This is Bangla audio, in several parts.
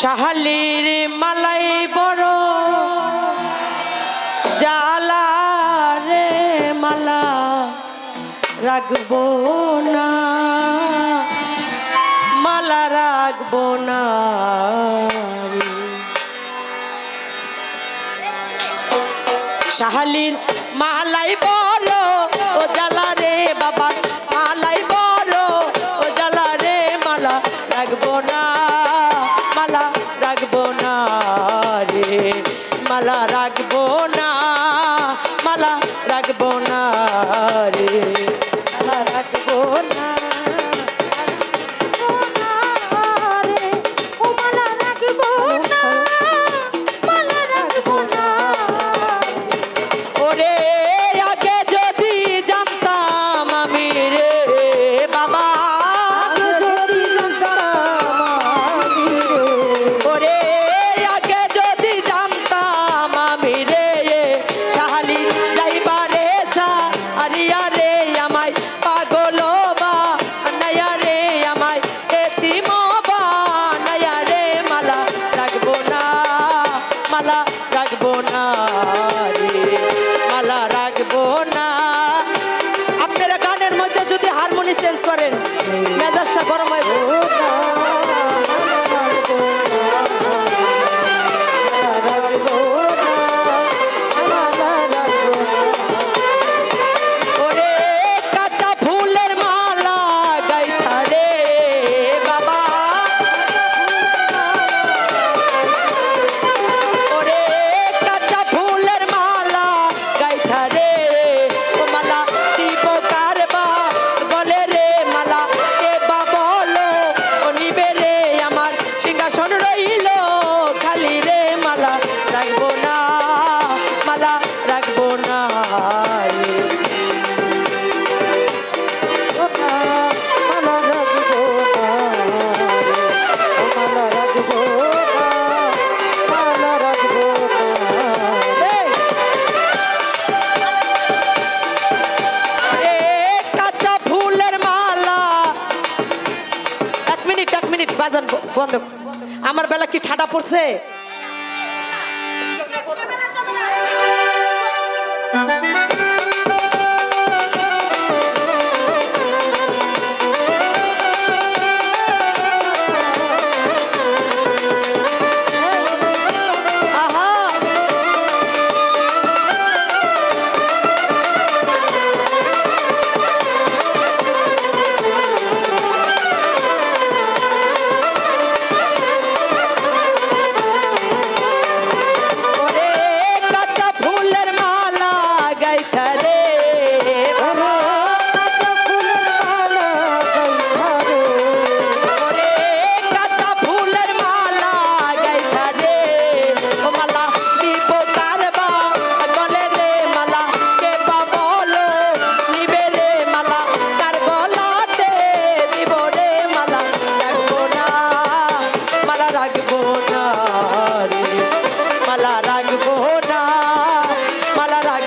সাহালির মালাই বড় জালা রে মালা রাখব না। মালা রাখব না সাহালির মালাই বড় রাখব না মালা রাখব না রে। মালা রাখব না। পারেন আমার বেলা কি ঠাটা পড়ছে?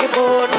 board.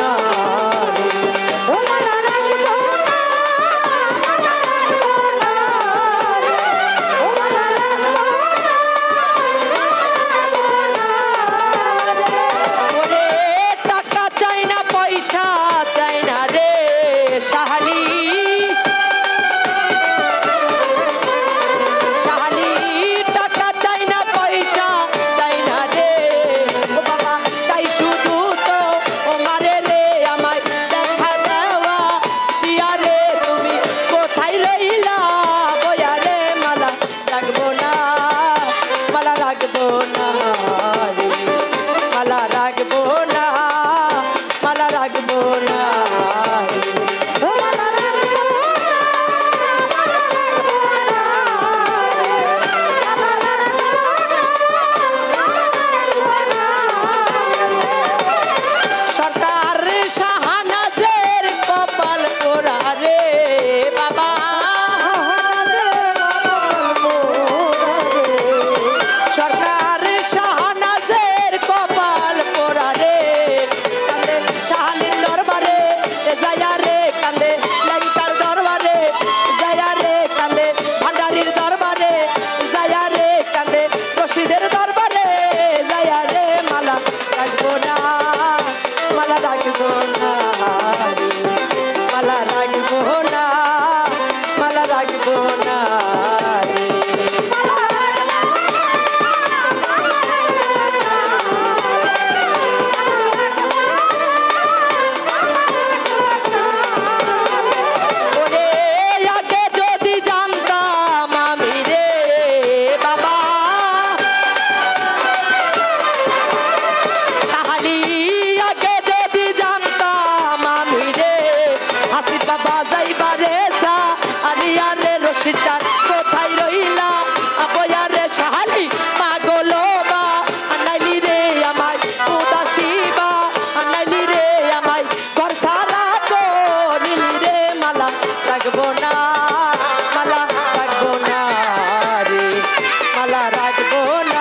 জীবন